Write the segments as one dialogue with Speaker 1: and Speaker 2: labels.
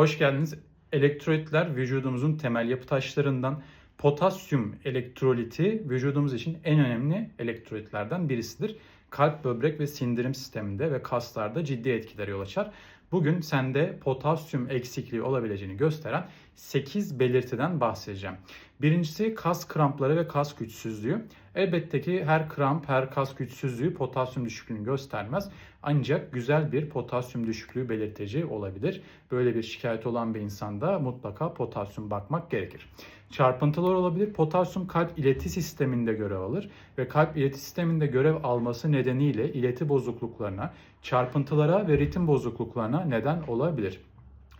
Speaker 1: Hoş geldiniz. Elektrolitler vücudumuzun temel yapı taşlarından. Potasyum elektroliti vücudumuz için en önemli elektrolitlerden birisidir. Kalp, böbrek ve sindirim sisteminde ve kaslarda ciddi etkileri yol açar. Bugün sende potasyum eksikliği olabileceğini gösteren 8 belirtiden bahsedeceğim. Birincisi kas krampları ve kas güçsüzlüğü. Elbette ki her kramp, her kas güçsüzlüğü potasyum düşüklüğünü göstermez. Ancak güzel bir potasyum düşüklüğü belirteci olabilir. Böyle bir şikayet olan bir insanda mutlaka potasyum bakmak gerekir. Çarpıntılar olabilir. Potasyum kalp ileti sisteminde görev alır ve kalp ileti sisteminde görev alması nedeniyle ileti bozukluklarına, çarpıntılara ve ritim bozukluklarına neden olabilir.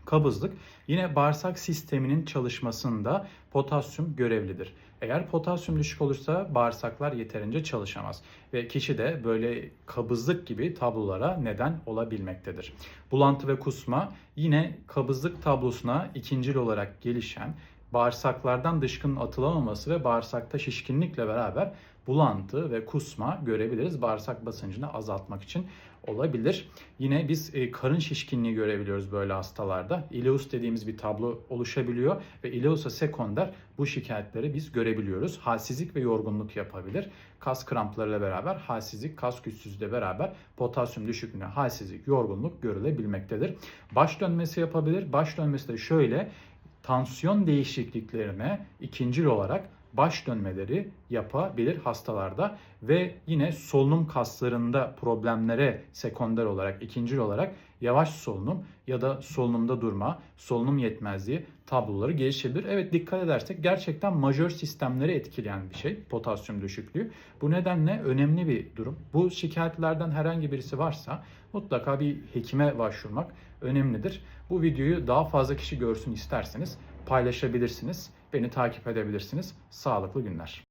Speaker 1: Kabızlık yine bağırsak sisteminin çalışmasında potasyum görevlidir. Eğer potasyum düşük olursa bağırsaklar yeterince çalışamaz ve kişi de böyle kabızlık gibi tablolara neden olabilmektedir. Bulantı ve kusma yine kabızlık tablosuna ikincil olarak gelişen bağırsaklardan dışkının atılamaması ve bağırsakta şişkinlikle beraber bulantı ve kusma görebiliriz. Bağırsak basıncını azaltmak için olabilir. Yine biz e, karın şişkinliği görebiliyoruz böyle hastalarda. İleus dediğimiz bir tablo oluşabiliyor ve ileusa sekonder bu şikayetleri biz görebiliyoruz. Halsizlik ve yorgunluk yapabilir. Kas kramplarıyla beraber halsizlik, kas güçsüzlüğüyle beraber potasyum düşüklüğüne halsizlik, yorgunluk görülebilmektedir. Baş dönmesi yapabilir. Baş dönmesi de şöyle tansiyon değişikliklerine ikincil olarak baş dönmeleri yapabilir hastalarda ve yine solunum kaslarında problemlere sekonder olarak ikincil olarak yavaş solunum ya da solunumda durma, solunum yetmezliği tabloları gelişebilir. Evet dikkat edersek gerçekten majör sistemleri etkileyen bir şey potasyum düşüklüğü. Bu nedenle önemli bir durum. Bu şikayetlerden herhangi birisi varsa mutlaka bir hekime başvurmak önemlidir. Bu videoyu daha fazla kişi görsün isterseniz paylaşabilirsiniz. Beni takip edebilirsiniz. Sağlıklı günler.